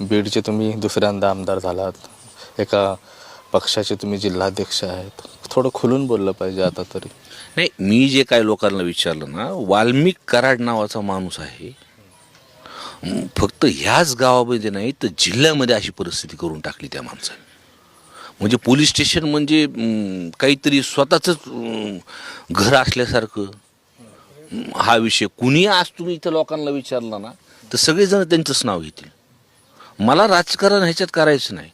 बीडचे तुम्ही दुसऱ्यांदा आमदार झालात. एका पक्षाचे तुम्ही जिल्हाध्यक्ष आहेत. थोडं खुलून बोललं पाहिजे आता तरी. नाही मी जे काय लोकांना विचारलं ना वाल्मिक कराड नावाचा माणूस आहे. फक्त ह्याच गावामध्ये नाही तर जिल्ह्यामध्ये अशी परिस्थिती करून टाकली त्या माणसाने. म्हणजे पोलीस स्टेशन म्हणजे काहीतरी स्वतःच घर असल्यासारखं. हा विषय कुणी आज तुम्ही इथं लोकांना विचारला ना तर सगळेजण त्यांचंच नाव घेतील. मला राजकारण ह्याच्यात करायचं नाही.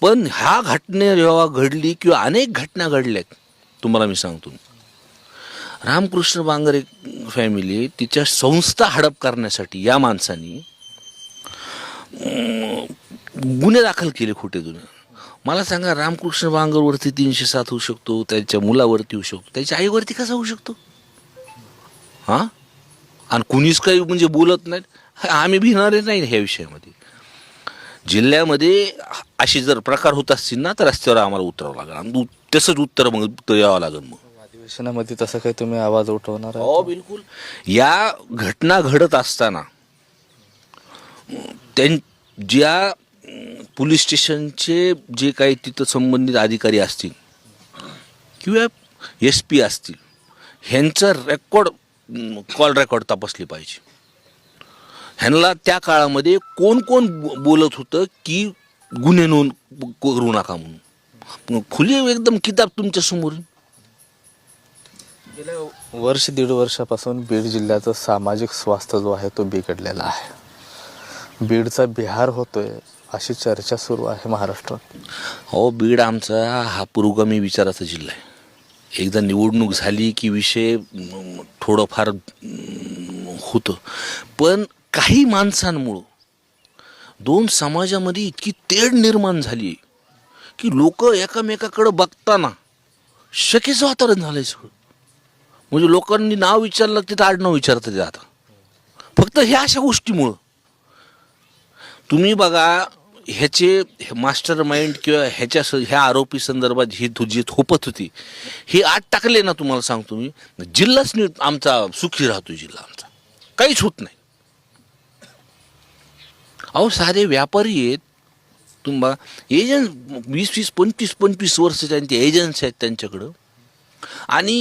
पण ह्या घटने जेव्हा घडली किंवा अनेक घटना घडल्यात तुम्हाला मी सांगतो. रामकृष्ण बांगरे फॅमिली तिच्या संस्था हडप करण्यासाठी या माणसानी गुन्हे दाखल केले खोटे गुन्हे मला सांगा रामकृष्ण बांगरवरती तीनशे सात होऊ शकतो त्याच्या मुलावरती होऊ शकतो त्याच्या आईवरती कसा होऊ शकतो? हां? आणि कुणीच काही म्हणजे बोलत नाहीत आम्ही भिणारे नाही ह्या विषयामध्ये. जिल्ह्यामध्ये असे जर प्रकार होत असतील ना तर रस्त्यावर आम्हाला उतरावं लागेल. आणि तसंच उत्तर मग यावं लागेल मग. अधिवेशनामध्ये तसं काही तुम्ही आवाज उठवणार हो बिलकुल. या घटना घडत असताना त्यां ज्या पोलीस स्टेशनचे जे काही तिथं संबंधित अधिकारी असतील किंवा एस पी असतील ह्यांचं रेकॉर्ड कॉल रेकॉर्ड तपासली पाहिजे. ह्यांना त्या काळामध्ये कोण कोण बोलत होतं की गुन्हे नोंद करू नका म्हणून? खुली एकदम किताब तुमच्यासमोर वर्ष दीड वर्षापासून बीड जिल्ह्याचं सामाजिक स्वास्थ्य जो आहे तो बिघडलेला आहे. बीडचा बिहार होतोय अशी चर्चा सुरू आहे महाराष्ट्रात. हो बीड आमचा हा पुरोगामी विचाराचा जिल्हा आहे. एकदा निवडणूक झाली की विषय थोडंफार होतं. पण काही माणसांमुळं दोन समाजामध्ये इतकी तेढ निर्माण झाली की लोक एकामेकाकडं बघताना शकेचं वातावरण झालंय सगळं. म्हणजे लोकांनी नाव विचारलं तिथं आडनाव विचारतं ते आता. फक्त ह्या अशा गोष्टीमुळं. तुम्ही बघा ह्याचे मास्टर माइंड किंवा ह्याच्या ह्या आरोपी संदर्भात ही तुझी थोपत होती हे आत टाकले ना तुम्हाला सांगतो मी. जिल्हाच नीट आमचा सुखी राहतो जिल्हा आमचा. काहीच होत नाही. अहो सारे व्यापारी आहेत. तुम्ही एजंट वीस वीस पंचवीस पंचवीस वर्ष त्यांचे एजन्सी आहेत त्यांच्याकडं. आणि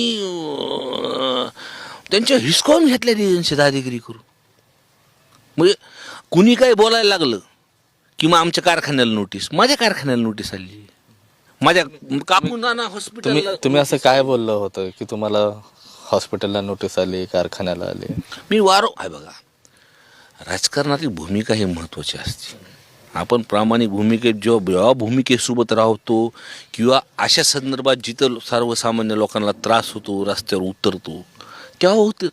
त्यांच्या हिसकावून घेतल्या एजन्सी दादागिरी करून. म्हणजे कुणी काय बोलायला लागलं की मग आमच्या कारखान्याला नोटीस माझ्या कारखान्याला नोटीस आली. माझ्या कापून तुम्ही हॉस्पिटल तुम्ही असं काय बोललं होतं की तुम्हाला हॉस्पिटलला नोटीस आली कारखान्याला आली? मी वारो आहे बघा. राजकारणातील भूमिका ही महत्त्वाची असते. आपण प्रामाणिक भूमिकेत जेव्हा जेव्हा भूमिकेसोबत राहतो किंवा अशा संदर्भात जिथं सर्वसामान्य लोकांना त्रास होतो रस्त्यावर उतरतो तेव्हा होतं.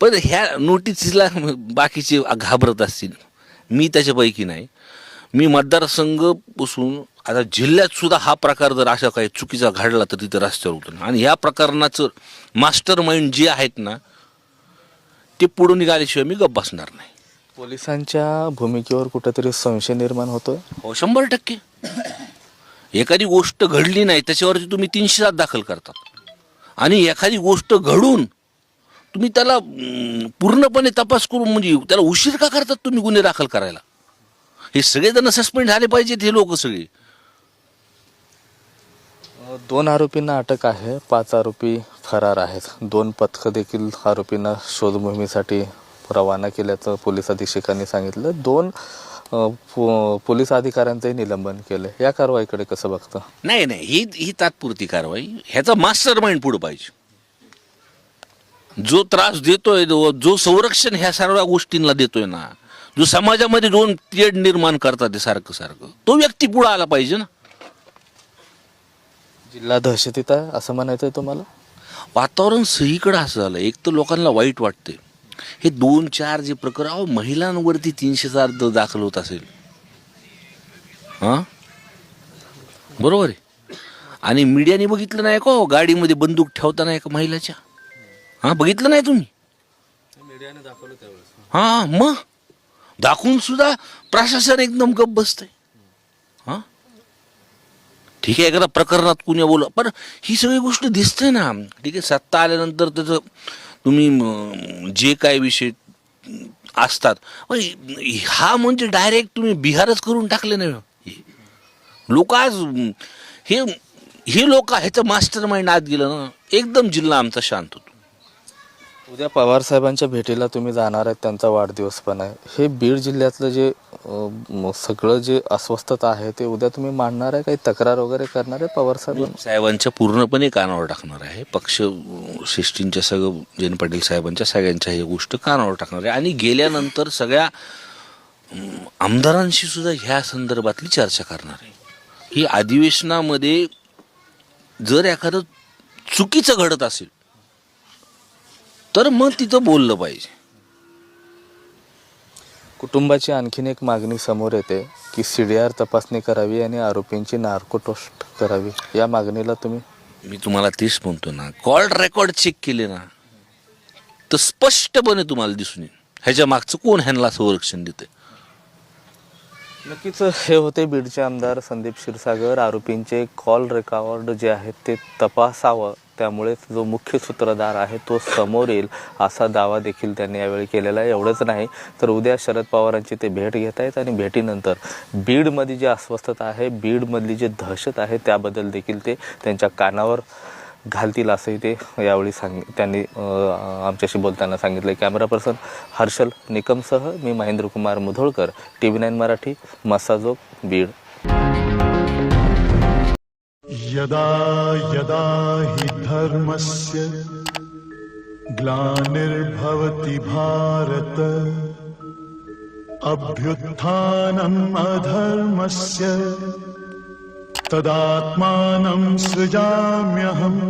पण ह्या नोटीसला बाकीचे घाबरत असतील. मी त्याच्यापैकी नाही. मी मतदारसंघ बसून आता जिल्ह्यात सुद्धा हा प्रकार जर अशा काही चुकीचा घडला तर तिथं रस्त्यावर उतरणं. आणि ह्या प्रकरणाचं मास्टर माइंड जे आहेत ना ते पुढे निघाल्याशिवाय मी गप्प बसणार नाही. पोलिसांच्या भूमिकेवर कुठेतरी संशय निर्माण होतोय? हो शंभर टक्के. एखादी गोष्ट घडली नाही त्याच्यावरती तुम्ही तीनशे सात दाखल करतात. आणि एखादी गोष्ट घडून तुम्ही त्याला अं, पूर्णपणे तपास करून म्हणजे त्याला उशीर का करतात तुम्ही गुन्हे दाखल करायला? हे सगळेजण सस्पेंड झाले पाहिजेत हे लोक सगळे. दोन आरोपींना अटक आहे पाच आरोपी फरार आहेत. दोन पथकं देखील आरोपींना शोध मोहिमेसाठी रवाना केल्याचं पोलीस अधीक्षकांनी सांगितलं. दोन पोलीस अधिकाऱ्यांचंही निलंबन केलं या कारवाईकडे कसं बघतं? नाही नाही. ही ही तात्पुरती कारवाई. ह्याचा मास्टर माइंड पुढे पाहिजे. जो त्रास देतोय जो जो संरक्षण ह्या सर्व गोष्टींना देतोय ना जो समाजामध्ये दोन तेढ निर्माण करतात ते सारखं सारखं तो व्यक्ती पुढे आला पाहिजे ना. जिल्हा दहशतीत आहे असं म्हणायचंय तुम्हाला? वातावरण सगळीकडे असं झालं. एक तर लोकांना वाईट वाटते हे दोन चार जे प्रकार अहो महिलांवरती तीनशे चार द- दाखल होत असेल. हां? बरोबर आहे. आणि मीडियाने बघितलं नाही का हो, गाडीमध्ये बंदूक ठेवताना एका महिलाच्या? हां बघितलं नाही तुम्ही? हां मग? दाखवून सुद्धा प्रशासन एकदम गप्प बसतंय. ठीक आहे एखादा प्रकरणात कुणी बोल पण ही सगळी गोष्ट दिसते ना. ठीक आहे सत्ता आल्यानंतर त्याचं तुम्ही जे काय विषय असतात मग हा म्हणजे डायरेक्ट तुम्ही बिहारच करून टाकले नाही हो. लोक आज हे हे लोक ह्याचं मास्टर माइंड आत गेलं ना एकदम जिल्हा आमचा शांत होतो. उद्या पवार साहेबांच्या भेटीला तुम्ही जाणार आहेत त्यांचा वाढदिवस पण आहे. हे बीड जिल्ह्यातलं जे अं, सगळं जे अस्वस्थता आहे ते उद्या तुम्ही मांडणार आहे? काही तक्रार वगैरे करणार आहे पवारसाहेब साहेबांच्या पूर्णपणे कानावर टाकणार आहे. पक्ष अं, शिष्टींच्या सगळं जयंत पाटील साहेबांच्या सगळ्यांच्या ही गोष्ट कानावर टाकणार आहे. आणि गेल्यानंतर सगळ्या अं, आमदारांशी सुद्धा ह्या संदर्भातली चर्चा करणार आहे. ही अधिवेशनामध्ये जर एखादं चुकीचं घडत असेल तर मग तिथं बोललं पाहिजे. कुटुंबाची आणखीन एक मागणी समोर येते की सी डी आर तपासणी करावी आणि आरोपींची नार्कोटोस्ट करावी. या मागणीला तुम्ही? मी तुम्हाला तेच म्हणतो ना कॉल रेकॉर्ड चेक केले ना तर स्पष्टपणे तुम्हाला दिसून येईल. ह्याच्या मागचं कोण ह्यांना संरक्षण देते नक्कीच हे होते बीडचे आमदार संदीप क्षीरसागर. आरोपींचे कॉल रेकॉर्ड जे आहेत ते तपासावं. त्यामुळे जो मुख्य सूत्रधार आहे तो समोर येईल असा दावा देखील त्यांनी यावेळी केलेला आहे. एवढंच नाही तर उद्या शरद पवारांची ते भेट घेत आहेत आणि भेटीनंतर बीडमध्ये जी अस्वस्थता आहे बीडमधली जी दहशत आहे त्याबद्दल देखील ते त्यांच्या कानावर घालतील असंही ते यावेळी सांग त्यांनी आमच्याशी बोलताना सांगितलं कॅमेरा पर्सन हर्षल निकमसह मी Mahendrakumar Mudholkar T V nine Marathi Massajog Beed. यदा यदा हि धर्मस्य ग्लानिर्भवति भारत अभ्युत्थानम् अधर्मस्य तदात्मानं सृजाम्यहम्